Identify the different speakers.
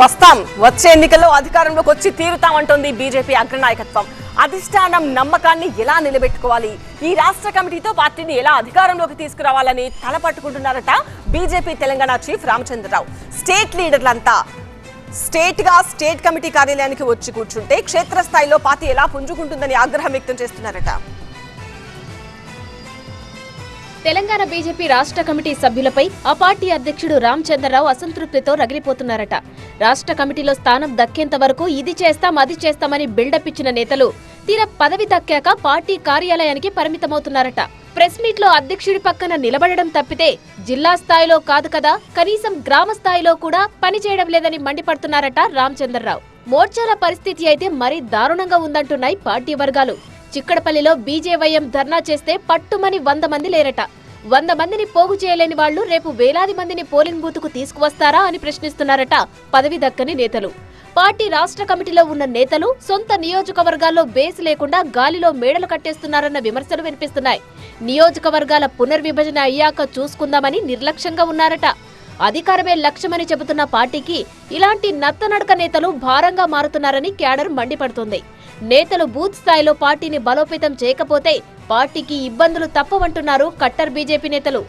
Speaker 1: వస్తాం. వచ్చే ఎన్నికల్లో అధికారంలోకి వచ్చి తీరుతామంటోంది బీజేపీ అగ్రనాయకత్వం అధిష్టానం నమ్మకాన్ని ఎలా నిలబెట్టుకోవాలి? ఈ రాష్ట్ర కమిటీతో పార్టీని ఎలా అధికారంలోకి తీసుకురావాలని తలపట్టుకుంటున్నారట BJP Telangana chief Ramachandra Rao. State లీడర్లంతా స్టేట్గా స్టేట్ కమిటీ కార్యాలయానికి వచ్చి కూర్చుంటే క్షేత్రస్థాయిలో పార్టీ ఎలా పుంజుకుంటుందని ఆగ్రహం వ్యక్తం చేస్తున్నారట.
Speaker 2: తెలంగాణ బీజేపీ రాష్ట్ర కమిటీ సభ్యులపై ఆ పార్టీ అధ్యక్షుడు రామచంద్రరావు అసంతృప్తితో రగిలిపోతున్నారట. రాష్ట్ర కమిటీలో స్థానం దక్కేంత వరకు ఇది చేస్తాం అది చేస్తామని బిల్డప్ ఇచ్చిన నేతలు తీర పదవి దక్కాక పార్టీ కార్యాలయానికి పరిమితమవుతున్నారట. ప్రెస్ మీట్లో అధ్యక్షుడి పక్కన నిలబడడం తప్పితే జిల్లా స్థాయిలో కాదు కదా కనీసం గ్రామ స్థాయిలో కూడా పనిచేయడం లేదని మండిపడుతున్నారట రామచంద్రరావు. మోర్చాల పరిస్థితి అయితే మరీ దారుణంగా ఉందంటున్నాయి పార్టీ వర్గాలు. చిక్కడపల్లిలో బీజేవైఎం ధర్నా చేస్తే పట్టుమని వంద మంది లేరట. వంద మందిని పోగు చేయలేని వాళ్ళు రేపు వేలాది మందిని పోలింగ్ బూత్కు తీసుకువస్తారా అని ప్రశ్నిస్తున్నారట పదవి దక్కని నేతలు. పార్టీ రాష్ట్ర కమిటీలో ఉన్న నేతలు సొంత నియోజకవర్గాల్లో బేస్ లేకుండా గాలిలో మేడలు కట్టేస్తున్నారన్న విమర్శలు వినిపిస్తున్నాయి. నియోజకవర్గాల పునర్విభజన అయ్యాక చూసుకుందామని నిర్లక్ష్యంగా ఉన్నారట. అధికారమే లక్ష్యమని చెబుతున్న పార్టీకి ఇలాంటి నత్తనడక నేతలు భారంగా మారుతున్నారని క్యాడర్ మండిపడుతోంది. నేతలు బూత్ స్థాయిలో పార్టీని బలోపేతం చేయకపోతే పార్టీకి ఇబ్బందులు తప్పవంటున్నారు కట్టర్ బీజేపీ నేతలు.